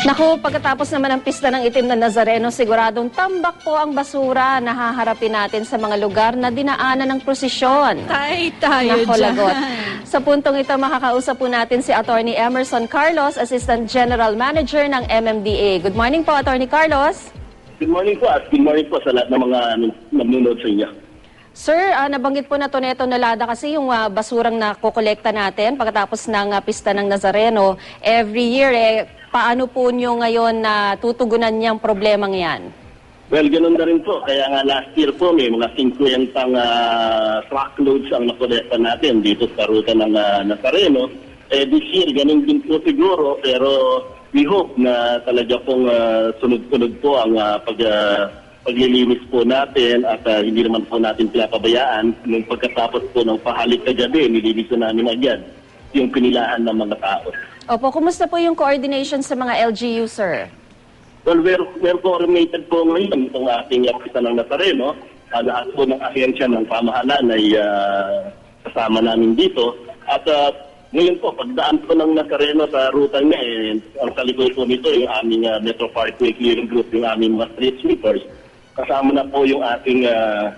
Naku, pagkatapos naman ng pista ng itim na Nazareno, siguradong tambak po ang basura na haharapin natin sa mga lugar na dinaanan ng prosesyon. Tay tayo dyan. lagot. Sa puntong ito, makakausap po natin si Attorney Emerson Carlos, Assistant General Manager ng MMDA. Good morning po, Attorney Carlos. Good morning po at good morning po sa lahat ng mga nanonood sa inyo. Sir, ah, nabanggit po na Toneto Nalada kasi yung ah, basurang nakokolekta natin pagkatapos ng ah, pista ng Nazareno. Every year, eh, paano po nyo ngayon na tutugunan niyang problemang yan? Well, ganun na rin po. Kaya nga last year po may mga 50 uh, truckloads ang nakolekta natin dito sa ruta ng uh, Nazareno. Eh, this year, ganun din po siguro. Pero we hope na talaga pong ah, sunod-sunod po ang ah, pag, ah, paglilinis po natin at ah, hindi naman po natin pinapabayaan. Nung pagkatapos po ng pahalik kagabi, nililisan namin agad yung pinilahan ng mga tao. Opo, kumusta po yung coordination sa mga LGU, sir? Well, we're, we're coordinated po ngayon itong ating pista ng Nazareno. Uh, lahat po ng ahensya ng pamahalaan ay ah, kasama namin dito. At ah, ngayon po, pagdaan po ng Nazareno sa ruta niya, eh, ang kalikod po nito yung aming ah, Metro Parkway Clearing Group, yung aming mga street sweepers. Kasama na po yung ating ah,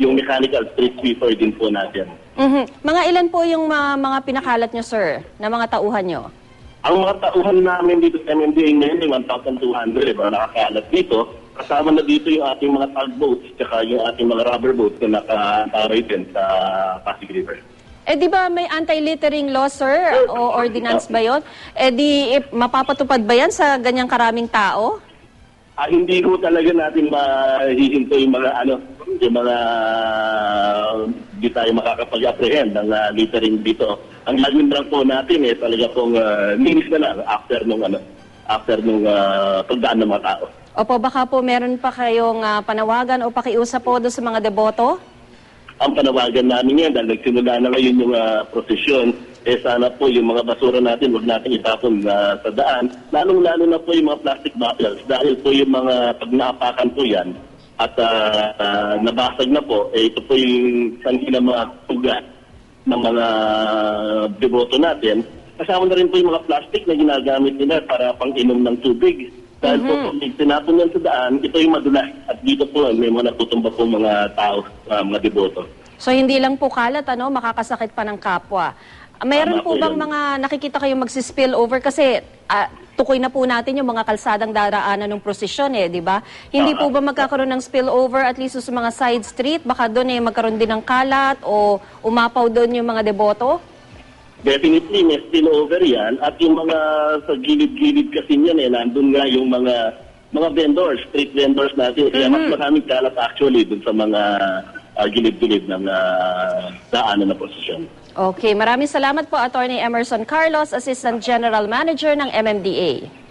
yung mechanical street sweeper din po natin. Mhm. Mga ilan po yung mga, mga pinakalat nyo, sir, na mga tauhan nyo? Ang mga tauhan namin dito sa MMDA ngayon ay 1,200 ba nakakalat dito. Kasama na dito yung ating mga tugboats tsaka yung ating mga rubber boats na naka-aray din sa Pasig River. Eh di ba may anti-littering law, sir? O ordinance ba yon? Eh di eh, mapapatupad ba yan sa ganyang karaming tao? Ah, hindi ko talaga natin mahihinto yung mga ano, yung mga di tayo makakapag-apprehend ng ah, littering dito. Ang gagawin lang po natin eh talaga pong uh, linis na lang after nung ano, after nung ah, pagdaan ng mga tao. Opo, baka po meron pa kayong ah, panawagan o pakiusap po doon sa mga deboto? ang panawagan namin yan dahil nagsimula na ngayon yung uh, prosesyon, eh sana po yung mga basura natin huwag natin itapon uh, sa daan. Lalong-lalo na po yung mga plastic bottles dahil po yung mga pag naapakan po yan at uh, uh, nabasag na po, eh, ito po yung sanhi ng mga tugat ng mga deboto natin. Kasama na rin po yung mga plastic na ginagamit nila para pang-inom ng tubig. Dahil po kung tinapon yan sa daan, ito yung madulas. At dito po may mga natutumba po mga tao, ah, mga deboto. So hindi lang po kalat, ano, makakasakit pa ng kapwa. Ah, Mayroon Tama po po bang yun. mga nakikita kayong magsispill over kasi ah, tukoy na po natin yung mga kalsadang daraanan ng prosesyon eh, di ba? Hindi po ba magkakaroon ng spill over at least sa mga side street? Baka doon eh magkaroon din ng kalat o umapaw doon yung mga deboto? Definitely, may spillover yan. At yung mga sa gilid-gilid kasi niyan, eh, nandun nga yung mga mga vendors, street vendors natin. Kaya mas maraming kalat actually dun sa mga ah, gilid-gilid ng ah, daanan na posisyon. Okay, maraming salamat po Attorney Emerson Carlos, Assistant General Manager ng MMDA.